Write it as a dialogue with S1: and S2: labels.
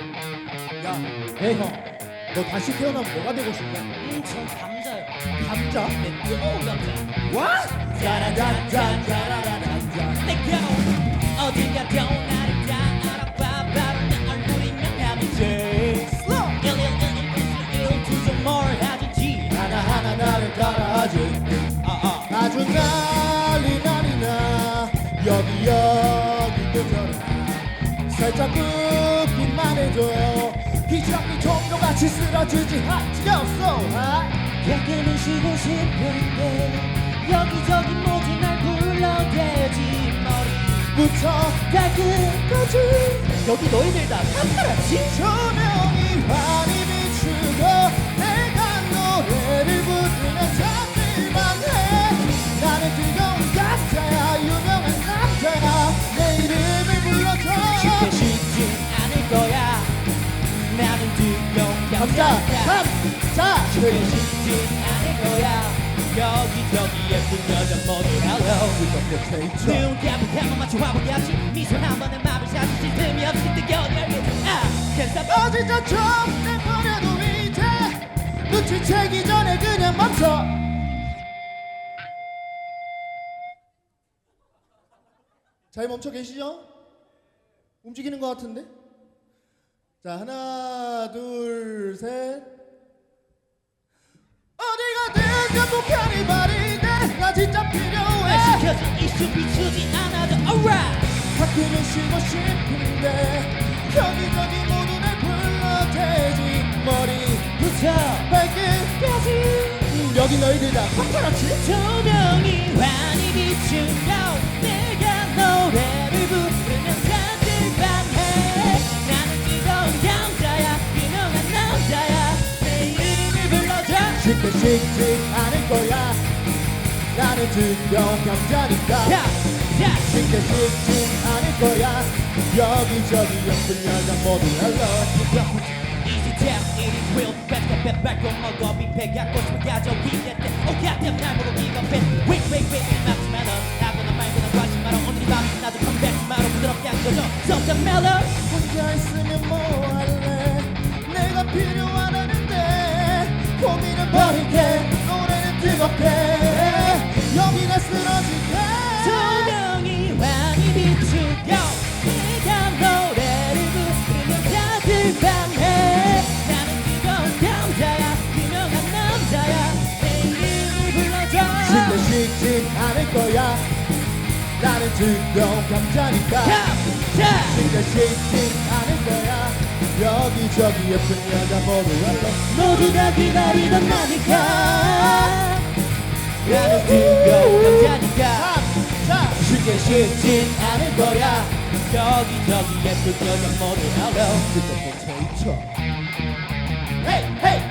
S1: 야, 에 형, 너 다시 태어나면 뭐가 되고 싶냐?
S2: 음, 전 감자요.
S1: 감자?
S2: 네, 뜨거운 감자.
S1: 와? 짜라잔짠 짜라라잔짠.
S2: 내가 어디가 더 나를 다 알아봐 바로 내 얼굴이 명함이지.
S1: 슬로!
S2: 11111 두점 뭘 하든지.
S1: 하나하나 나를 따라하지.
S2: 아, 아.
S1: 아주 난리 난리 나. 여기 여기 그저라. 살짝 긋기만 해줘. 기장이 종료같이 쓰러지지 할게 없어. 아?
S2: 가끔은 쉬고 싶은데 여기저기 모두 날 불러대지
S1: 부터
S2: 발끝까지 여기 너희들 다 탐나라지
S1: 조명이 환
S2: 여기 저기 예쁜 여자 모두 hello 눈 감고 한번 맞춰 화보야지 미소 한 번에 맘을 찾으실 틈이 때 겨울이 아
S1: 어디서 좀 내버려도 이제 눈치채기 전에 그냥 멈춰 잘 멈춰 계시죠? 움직이는 것 같은데? 자 하나 둘셋 어디 가든 또 편히 말이 내가 진짜 필요해.
S2: 시켜진 이슈 비추지 않아도 alright.
S1: 가끔은 쉬고 싶은데 여기저기 모두 날 불러대지. 머리부터 발끝까지. 음, 여기 너희들 다. 파파라치
S2: 조명이 환히 비추며
S1: 식지 않을 거야. 나는 뜨거운 감자니까.
S2: 자,
S1: 쉽게 식지 않을 거야. 여기저기 예쁜 여자 모두 hello.
S2: Easy tap, goddamn Wait wait wait 관심 오늘이 밤 나도 컴백 마로 부드럽게 안겨줘 Something mellow
S1: 혼자 있으면 뭐 할래? 내가 고민을 버릴게. 노래는 뜨겁게. 여기가 쓰러질게.
S2: 조명이 환히 비추고 내가 노래를 부르면 다들 반해. 나는 뜨거운 감자야. 유명한 남자야. 내 이름을 불러줘.
S1: 쉽게 식지 않을 거야. 나는 뜨거운 감자니까.
S2: 감자.
S1: 쉽게 식지 않을 거야 여기저기 예쁜 여자 모두 알러
S2: 모두가 기다리던 나니까. 나는 뜨거운 감자니까.
S1: 자
S2: 쉽게 쉽진 않을 거야. 여기저기 예쁜 여자 모두 hello.
S1: 테이쳐
S2: 헤이 헤이